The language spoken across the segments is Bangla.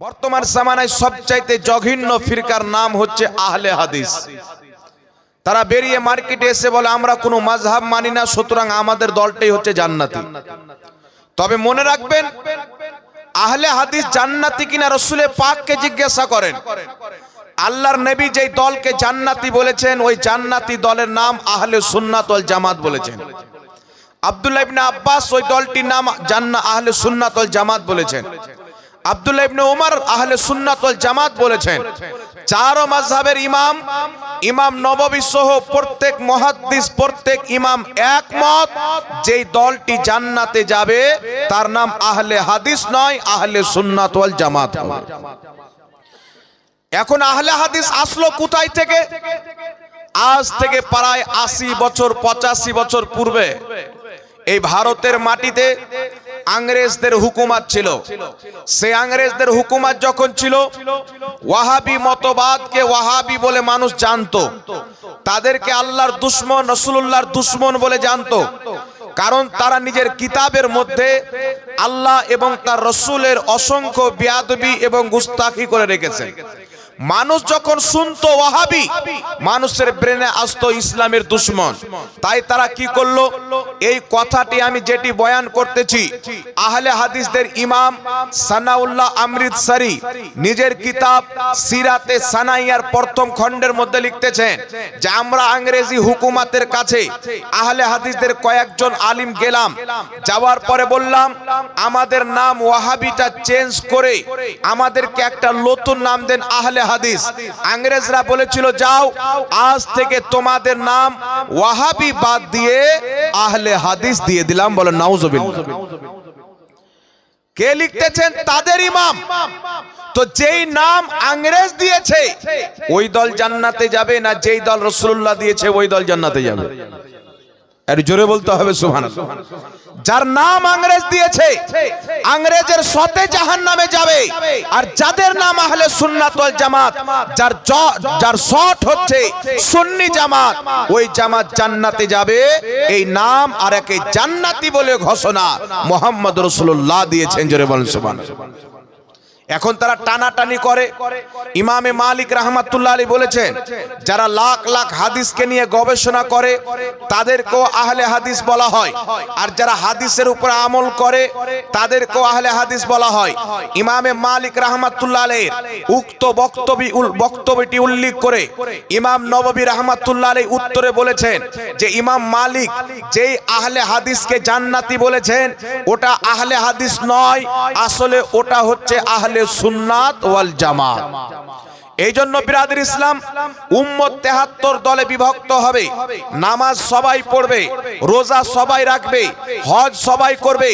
বর্তমান জামানায় সবচাইতে জঘন্য ফিরকার নাম হচ্ছে আহলে হাদিস। তারা বেরিয়ে মার্কেটে এসে বলে, আমরা কোনো মাযহাব মানি না, সুতরাং আমাদের দলটাই হচ্ছে জান্নাতি। তবে মনে রাখবেন, আহলে হাদিস জান্নাতি কিনা রসুলে পাককে জিজ্ঞাসা করেন। আল্লাহর নবী যেই দলকে জান্নাতি বলেছেন, ওই জান্নাতি দলের নাম আহলে সুন্নাত ওয়াল জামাত বলেছেন। আব্দুল্লাহ ইবনে আব্বাস ওই দলটির নাম জান্না আহলে সুন্নাত ওয়াল জামাত বলেছেন। আব্দুল্লাহ ইবনে ওমর আহলে সুন্নাত জামাত বলেছেন, চারো মাযহাবের ইমাম ইমাম নববী সহ প্রত্যেক মুহাদ্দিস, প্রত্যেক ইমাম একমত যেই দলটি জান্নাতে যাবে, তার নাম আহলে হাদিস নয়, আহলে সুন্নাত জামাত হবে। এখন আহলে হাদিস আসলো কোথায় থেকে? আজ থেকে প্রায় আশি বছর, পঁচাশি বছর পূর্বে, এই ভারতের মাটিতে আংরেজদের হুকুমাত ছিল। সে আংরেজদের হুকুমাত যখন ছিল, ওয়াহাবি মতবাদকে ওয়াহাবি বলে মানুষ জানতো। তাদেরকে আল্লাহর দুশ্মন রসুল্লাহর দুশ্মন বলে জানতো। কারণ তারা নিজের কিতাবের মধ্যে আল্লাহ এবং তার রসুলের অসংখ্য বিয়াদবি এবং গুস্তাখি করে রেখেছে মানুষ যখন শুনতো ওয়াহাবি, মানুষের ব্রেনে আসতো ইসলামের দুশ্মন। তাই তারা কি করল? এই কথাটি আমি যেটি বয়ান করতেছি, আহলে হাদিসদের ইমাম সানাউল্লাহ আমৃতসারি নিজের কিতাব সিরাতে সানাইয়ার প্রথম খণ্ডের মধ্যে লিখতেছেন যে, আমরা ইংরেজি হুকুমাতের কাছে আহলে হাদিসদের কয়েকজন আলিম গেলাম। যাওয়ার পরে বললাম, আমাদের নাম ওয়াহাবিটা চেঞ্জ করে আমাদেরকে একটা নতুন নাম দেন আহলে হাদিস। ইংরেজরা বলেছিল, যাও, আজ থেকে তোমাদের নাম ওয়াহাবি বাদ দিয়ে আহলে হাদিস দিয়ে দিলাম। বলে, নাউজুবিল্লাহ। কে লিখতেছেন? তাদের ইমাম। তো যেই নাম আংরেজ দিয়েছে, ওই দল জান্নাতে যাবে না যেই দল রসুল্লাহ দিয়েছে, ওই দল জান্নাতে যাবে। আর জোরে বলতে হবে সুহান যার নাম আংরেজ দিয়েছে, আংরেজের সতে জাহান নামে যাবে। আর যাদের নাম আহলে সুন্নাত ওয়াল জামাত, যার যার শট হচ্ছে সুন্নি জামাত, ওই জামাত জান্নাতে যাবে। এই নাম আর একে জান্নাতি বলে ঘোষণা মোহাম্মদ রসুল্লাহ দিয়েছেন, জোরে বলেন সুবহান এখন তারা টানাটানি করে। ইমামে মালিক রাহমাতুল্লাহ আলী বলেছেন, যারা লাখ লাখ হাদিসকে নিয়ে গবেষণা করে, তাদেরকেও আহলে হাদিস বলা হয়। আর যারা হাদিসের উপর আমল করে, তাদেরকেও আহলে হাদিস বলা হয়। ইমামে মালিক রাহমাতুল্লাহ আলীর উক্ত বক্তব্য বক্তব্যটি উল্লেখ করে ইমাম নববী রাহমাতুল্লাহ আলী উত্তরে বলেছেন যে, ইমাম মালিক যেই আহলে হাদিসকে জান্নাতি বলেছেন, ওটা আহলে হাদিস নয়, আসলে ওটা হচ্ছে আহলে সুন্নাত ওয়াল জামাত। এই জন্য বিরাদের ইসলাম, উম্মত তেহাত্তর দলে বিভক্ত হবে। নামাজ সবাই পড়বে, রোজা সবাই রাখবে, হজ সবাই করবে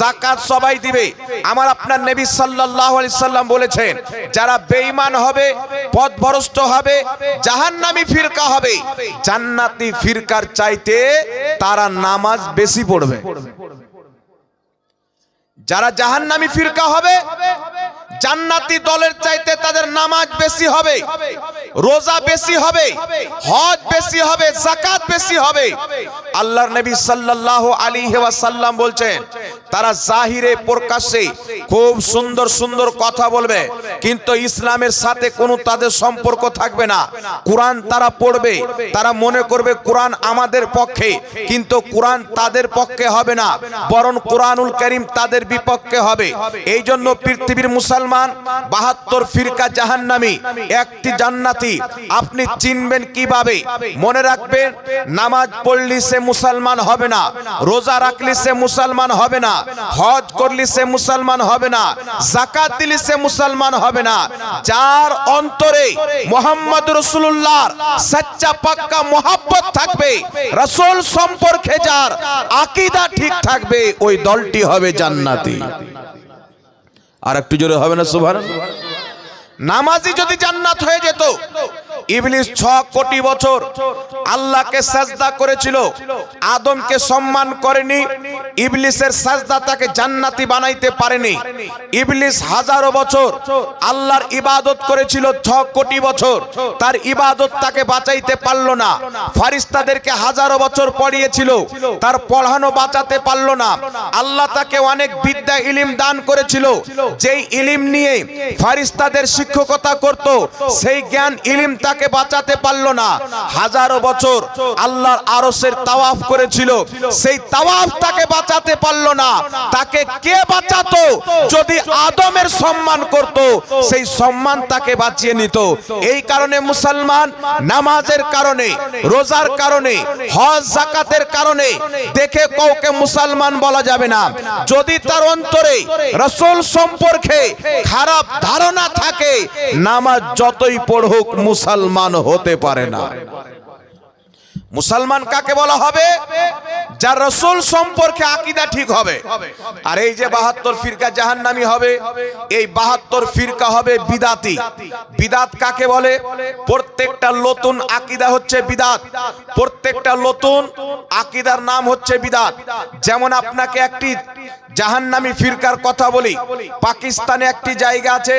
জাকাত সবাই দিবে। আমার আপনার নবী সাল্লাল্লাহু আলাইহি সাল্লাম বলেছেন, যারা বেঈমান হবে, পথভ্রষ্ট হবে, জাহান্নামী ফিরকা হবে। জান্নাতি ফিরকার চাইতে তারা নামাজ বেশি পড়বে। যারা জাহান্নামী ফিরকা হবে জান্নাতি দলের চাইতে তাদের নামাজ বেশি হবে, রোজা বেশি হবে, হজ বেশি হবে জাকাত বেশি হবে। আল্লাহর নবী সাল্লাল্লাহু আলাইহি ওয়াসাল্লাম বলছেন, তারা জাহিরে প্রকাশ্যে খুব সুন্দর সুন্দর কথা বলবে, কিন্তু ইসলামের সাথে কোনো তাদের সম্পর্ক থাকবে না। কোরআন তারা পড়বে, তারা মনে করবে কোরআন আমাদের পক্ষে, কিন্তু কোরআন তাদের পক্ষে হবে না, বরং কোরআনুল করিম তাদের বিপক্ষে হবে। এই জন্য পৃথিবীর মুসলমান বাহাত্তর ফিরকা জাহান্নামী, একটি জান্নাতি। আপনি চিনবেন কীভাবে? মনে রাখবেন, নামাজ পড়লি সে মুসলমান হবে না, রোজা রাখলি সে মুসলমান হবে না, হজ করলি সে মুসলমান হবে না জাকাত দিলি সে মুসলমান হবে না। যার অন্তরে মোহাম্মদ রসুল্লাহর সচ্চা পাক্কা মোহাব্বত থাকবে, রসুল সম্পর্কে যার আকিদা ঠিক থাকবে, ওই দলটি হবে জান্নাতি। আর একটু জোরে হবে না সুভান নামাজি যদি জান্নাত হয়ে যেত ইবলিস ছ কোটি বছর আল্লাহকে সাজদা করেছিল, আদমকে সম্মান করেনি, ইবলিসের সাজদা তাকে জান্নাতি বানাইতে পারেনি। ইবলিস হাজারো বছর আল্লাহর ইবাদত করেছিল ছ কোটি বছর, তার ইবাদত তাকে বাঁচাইতে পারল না। ফারিস্তাদেরকে হাজারো বছর পড়িয়েছিল, তার পড়ানো বাঁচাতে পারল না। আল্লাহ তাকে অনেক বিদ্যা, ইলিম দান করেছিল, যেই ইলিম নিয়ে ফারিস্তাদের শিক্ষকতা করত, সেই জ্ঞান, ইলিম তাকে বাঁচাতে পারল না। হাজারো বছর আল্লাহর আরসের তাওয়াফ করেছিল। সেই তাওয়াফ তাকে বাঁচাতে পারল না। তাকে কে বাঁচাতো? যদি আদমের সম্মান করত, সেই সম্মান তাকে বাঁচিয়ে নিত। এই কারণে মুসলমান নামাজের কারণে, রোজার কারণে, হজ জাকাতের কারণে দেখে কাউকে মুসলমান বলা যাবে না। যদি তার অন্তরে রসুল সম্পর্কে খারাপ ধারণা থাকে, নামাজ যতই পড়ুক মুসলমান হতে পারে না। মুসলমান কাকে বলা হবে? যার রসুল সম্পর্কে আকিদা ঠিক হবে। আর এই যে বাহাত্তর ফিরকা জাহান্নামি হবে, এই বাহাত্তর ফিরকা হবে বিদাতি। বিদাত কাকে বলে? প্রত্যেকটা নতুন আকিদা হচ্ছে বিদাত। প্রত্যেকটা নতুন আকিদার নাম হচ্ছে বিদাত। যেমন আপনাকে একটি জাহান্নামী ফিরকার কথা বলি, পাকিস্তানে একটি জায়গা আছে,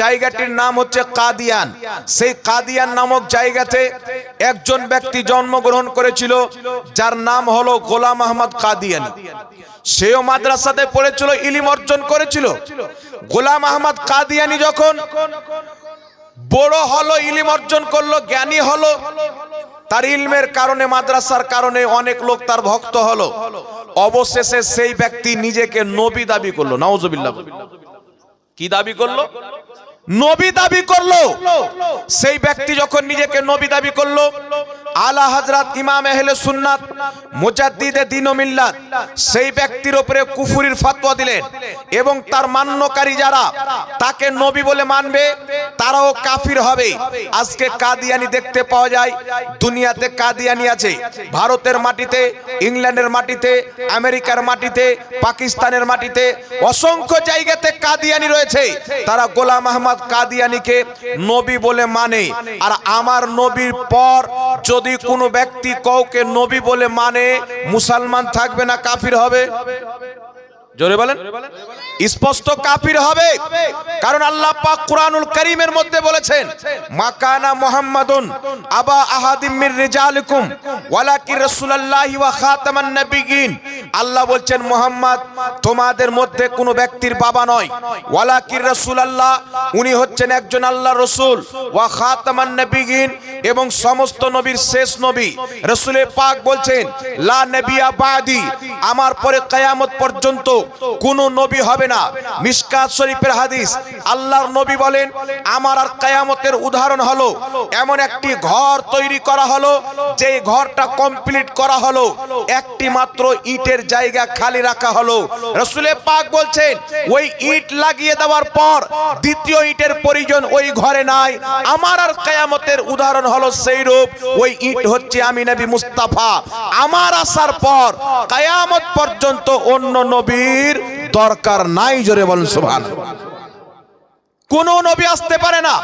জায়গাটির নাম হচ্ছে কাদিয়ান। সেই কাদিয়ান নামক জায়গাতে একজন ব্যক্তি জন্মগ্রহণ করেছিল, যার নাম হলো গোলাম আহমদ কাদিয়ানি। সেও মাদ্রাসাতে পড়েছিল, ইলিম অর্জন করেছিল। গোলাম আহমদ কাদিয়ানি যখন বড় হলো, ইলিম অর্জন করল, জ্ঞানী হলো, তার ইলমের কারণে, মাদ্রাসার কারণে অনেক লোক তার ভক্ত হলো। অবশেষে সেই ব্যক্তি নিজেকে নবী দাবি করল। নাউজুবিল্লাহ। কি দাবি করল? নবী দাবি করল। সেই ব্যক্তি যখন নিজেকে নবী দাবি করল আলা হযরত ইমাম আহলে সুন্নাত, মুজাদ্দিদে দ্বীন ও মিল্লাত, সেই ব্যক্তির উপরে কুফুরির ফতোয়া দিলেন এবং তার মান্যকারী যারা, তাকে নবী বলে মানবে, তারাও কাফির হবে। আজকে কাদিয়ানি দেখতে পাওয়া যায়, দুনিয়াতে কাদিয়ানি আছে। ভারতের মাটিতে, ইংল্যান্ডের মাটিতে, আমেরিকার মাটিতে, পাকিস্তানের মাটিতে অসংখ্য জায়গাতে কাদিয়ানি রয়েছে। তারা গোলাম আহমদ কাদিয়ানিকে নবী বলে মানে। আর আমার নবীর পর যদি কোনো ব্যক্তি কাউকে নবী বলে মানে মুসলমান থাকবে না, কাফির হবে? জোরে বলেন। স্পষ্ট কাফির হবে। কারণ আল্লাহ পাক কুরআনুল কারীমের মধ্যে বলেছেন মাকানা মুহাম্মাদুন আবা আহাদিম মির রিজালিকুম ওয়ালাকি রাসূলুল্লাহি ওয়া খাতামান নাবিয়িন আল্লাহ বলছেন, মোহাম্মদ, তোমাদের মধ্যে কোনো ব্যক্তির বাবা নয়। ওয়ালাকির রসুল আল্লাহ উনি হচ্ছেন একজন আল্লাহ রসুল। ওয়া খাতামান নাবিয়িন এবং সমস্ত নবীর শেষ নবী। রাসূলে পাক বলছেন, লা নবিয়া বাদি, আমার পরে কিয়ামত পর্যন্ত কোনো নবী হবে না। মিশকাত শরীফের হাদিস, আল্লাহর নবী বলেন, আমার আর কিয়ামতের উদাহরণ হলো, এমন একটি ঘর তৈরি করা হলো যে ঘরটা কমপ্লিট করা হলো, একটি মাত্র ইটের জায়গা খালি রাখা হলো। রসুলে পাক বলছেন, ওই ইট লাগিয়ে দেওয়ার পর দ্বিতীয় ইটের প্রয়োজন ওই ঘরে নাই। আমার আর কেয়ামতের উদাহরণ হলো সেই রূপ, ওই ইট হচ্ছে আমি নবী মুস্তাফা। আমার আসার পর কায়ামত পর্যন্ত অন্য নবীর দরকার নাই, জোরে বলুন সুবহানাল্লাহ। কোন নবী আসতে পারে না।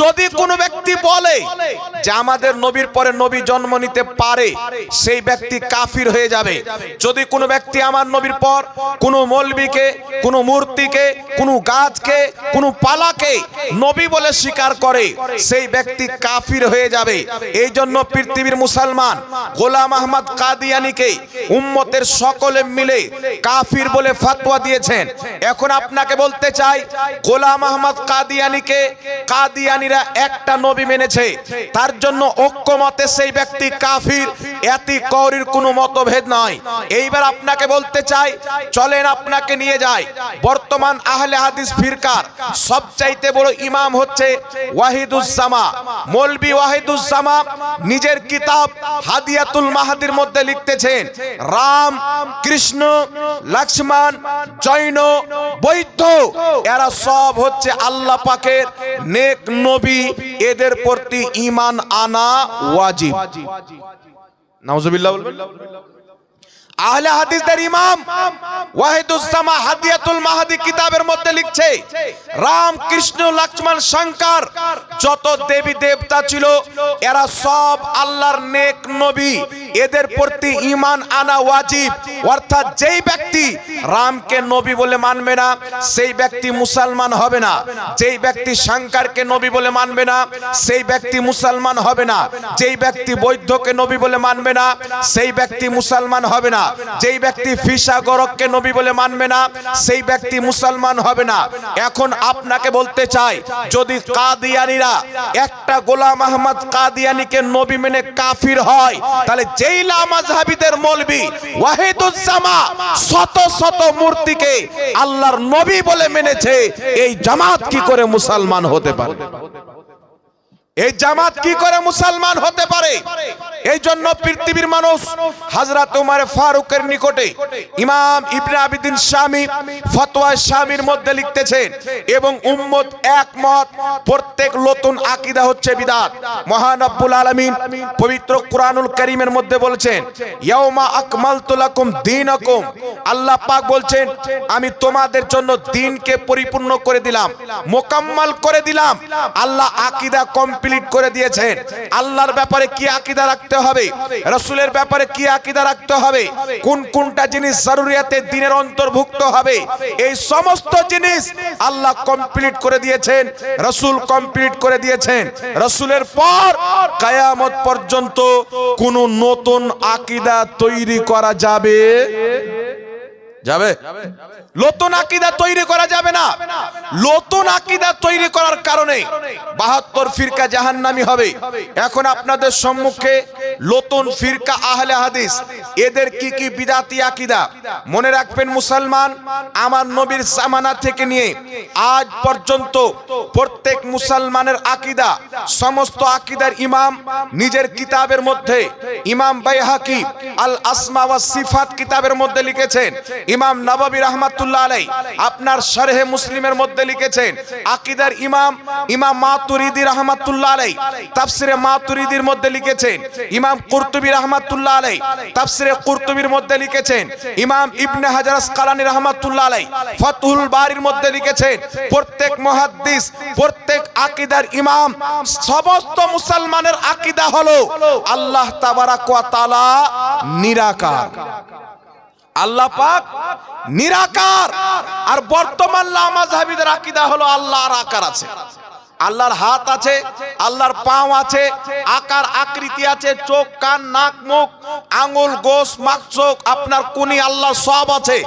যদি কোনো ব্যক্তি বলে যে আমাদের নবীর পরে নবী জন্ম নিতে পারে, সেই ব্যক্তি কাফির হয়ে যাবে। যদি কোনো ব্যক্তি আমার নবীর পর কোনো মলবিকে, কোনো মূর্তিকে, কোনো গাছকে, কোনো পালাকে নবী বলে স্বীকার করে, সেই ব্যক্তি কাফির হয়ে যাবে। এই জন্য পৃথিবীর মুসলমান গোলাম আহমদ কাদিয়ানিকে উম্মতের সকলে মিলে কাফির বলে ফাতোয়া দিয়েছেন। এখন আপনাকে বলতে চাই, গোলাম আহমদ কাদিয়ানিকে কাদিয়ানিরা একটা নবী মেনেছে। তার জন্য ঐক্যমতে সেই ব্যক্তি কাফির। এতি কৌরির কোনো মতভেদ নয় এইবার আপনাকে বলতে চাই, চলেন আপনাকে নিয়ে যাই। বর্তমান আহলে হাদিস ফিরকার, সবচাইতে বড় ইমাম হচ্ছে ওয়াহিদুজ্জামা। মৌলবি ওয়াহিদুজ্জামা নিজের কিতাব হাদিয়াতুল মাহাদির মধ্যে লিখতেছেন, রাম, কৃষ্ণ, লক্ষ্মণ, জৈন, বৈদ্য, এরা সব হচ্ছে আল্লাহ পাকের নেক নবী এদের প্রতি ঈমান আনা ওয়াজিব। নাউজুবিল্লাহ হাদিয়াতুল মাহাদি কিতাবের মধ্যে লিখছে রাম কৃষ্ণ লক্ষ্মণ শঙ্কর যত দেবী দেবতা ছিল, এরা সব আল্লাহর নেক নবী। এদের প্রতি ঈমান আনা ওয়াজিব। অর্থাৎ যেই ব্যক্তি রামকে নবী বলে মানবে না, সেই ব্যক্তি মুসলমান হবে না। যেই ব্যক্তি শঙ্করকে নবী বলে মানবে না, সেই ব্যক্তি মুসলমান হবে না। যেই ব্যক্তি বৈদ্যকে নবী বলে মানবে না, সেই ব্যক্তি মুসলমান হবে না। যেই ব্যক্তি ফিসা গরককে নবী বলে মানবে না, সেই ব্যক্তি মুসলমান হবে না। এখন আপনাকে বলতে চাই, যদি কাদিয়ানিরা একটা গোলাম আহমদ কাদিয়ানিকে নবী মেনে কাফির হয়, তাহলে যেই লামাজহাবিদের মৌলবি ওয়াহিদুজ্জামা শত শত মূর্তিকে আল্লাহর নবী বলে মেনেছে, এই জামাত কি করে মুসলমান হতে পারে? এই জামাত কি করে মুসলমান হতে পারে? এই জন্য পৃথিবীর মানুষ হাজরাত উমার ফারুকের নিকটে ইমাম ইবনে আবিদিন স্বামী ফতোয়া স্বামীর মধ্যে লিখতেছেন, এবং উম্মত একমত, প্রত্যেক নতুন আকীদা হচ্ছে বিদাত। মহান রব্বুল আলামিন পবিত্র কুরআনুল কারীমের মধ্যে বলেছেন, ইয়াউমা আকমালতু লাকুম দীনাকুম। আল্লাহ পাক বলছেন, আমি তোমাদের জন্য দিনকে পরিপূর্ণ করে দিলাম, মোকাম্মল করে দিলাম। আল্লাহ আকীদা কমপ্লিট করে দিয়েছেন। আল্লাহর ব্যাপারে কি আকিদা রাখতে হবে? রসুলের ব্যাপারে কি আকিদা রাখতে হবে? কোন কোনটা জিনিস জরুরিয়াতে দিনের অন্তর্ভুক্ত হবে? এই সমস্ত জিনিস আল্লাহ কমপ্লিট করে দিয়েছেন, রসুল কমপ্লিট করে দিয়েছেন। রসুলের পর কায়ামত পর্যন্ত কোন নতুন আকিদা তৈরি করা যাবে? যাবে? নতুন আকিদা তৈরি করা যাবে না। নতুন আকিদা তৈরি করার কারণে বাহাত্তর ফিরকা জাহান্নামি হবে। এখন আপনাদের সম্মুখে নতুন ফিরকা আহলে হাদিস। এদের কি কি বিদাতি আকিদা? মনে রাখবেন মুসলমান, আমার নবীর জামানা থেকে নিয়ে আজ পর্যন্ত প্রত্যেক মুসলমানের আকিদা, সমস্ত আকিদার ইমাম নিজের কিতাবের মধ্যে, ইমাম বাইহাকি আল আসমা ওয়া সিফাত কিতাবের মধ্যে লিখেছেন। ইমাম নবাবী রহমাতুল্লাহ আলাই আপনার শারহে মুসলিমের মধ্যে লিখেছেন, আকিদার ইমাম ইমাম মাতুরিদি রহমাতুল্লাহ আলাই তাফসিরে মাতুরিদির মধ্যে লিখেছেন, ইমাম কুরতুবী রহমাতুল্লাহ আলাই তাফসিরে কুরতুবীর মধ্যে লিখেছেন, ইমাম ইবনে হাজার আসকালানি রহমাতুল্লাহ আলাই ফাতহুল বারির মধ্যে লিখেছেন, প্রত্যেক মুহাদ্দিস, প্রত্যেক আকিদার ইমাম, সমস্ত মুসলমানের আকিদা হলো আল্লাহ তাবারাক ওয়া নিরাকার। আল্লাহ পাক নিরাকার। আর বর্তমান লামাজ হাবিদের আকিদা হলো আল্লাহর আকার আছে। আল্লাহর হাত আছে, আল্লাহর পাও আছে, আকার, আকৃতি আছে, চোখ, কান, নাক, মুখ আঙ্গুল গোস মাকচোক আপনার কুনি আল্লাহ সব আছে।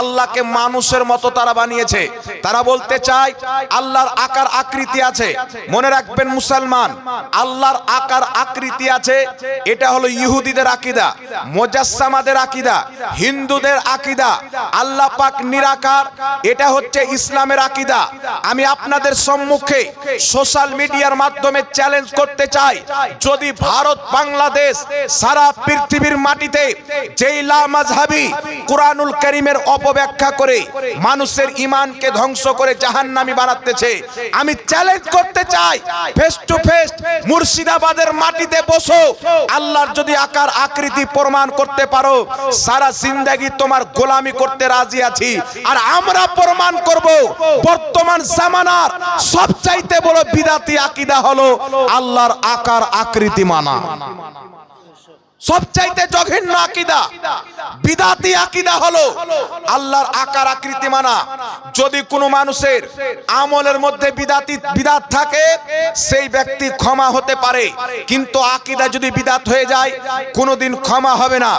আল্লাহকে মানুষের মতো তারা বানিয়েছে। তারা বলতে চায়, আল্লাহর আকার, আকৃতি আছে। মনে রাখবেন মুসলমান, আল্লাহর আকার, আকৃতি আছে। এটা হলো ইহুদিদের আকিদা, মোজাসসামাদের আকিদা, হিন্দুদের আকিদা, আল্লাহ পাক নিরাকার, এটা হচ্ছে ইসলামের আকিদা। আমি আপনাদের সম্মুখে সোশ্যাল মিডিয়ার মাধ্যমে চ্যালেঞ্জ করতে চাই। যদি ভারত, বাংলাদেশ সারা পৃথিবীর মাটিতে যেই লামাজহাবি কুরআনুল করিমের অপব্যাখ্যা করে মানুষের ইমানকে ধ্বংস করে জাহান্নামী বানাতেছে, আমি চ্যালেঞ্জ করতে চাই ফেস টু ফেস মুর্শিদাবাদের মাটিতে বসো, আল্লাহর যদি আকার আকৃতি প্রমাণ করতে পারো, সারা জিন্দেগি তোমার গোলামি করতে রাজি আছি। আর আমরা প্রমাণ করব, বর্তমান জামানার সবচাইতে বড় বিদাতি আকিদা হলো আল্লাহর আকার আকৃতি মানা। সবচাইতে জঘন্য আকিদা, বিদাতি আকিদা হলো আল্লাহর আকার আকৃতি মানা। যদি কোনো মানুষের আমলের মধ্যে বিদাতি, বিদাত থাকে, সেই ব্যক্তি ক্ষমা হতে পারে। কিন্তু আকিদা যদি বিদাত হয়ে যায়, কোনোদিন ক্ষমা হবে না।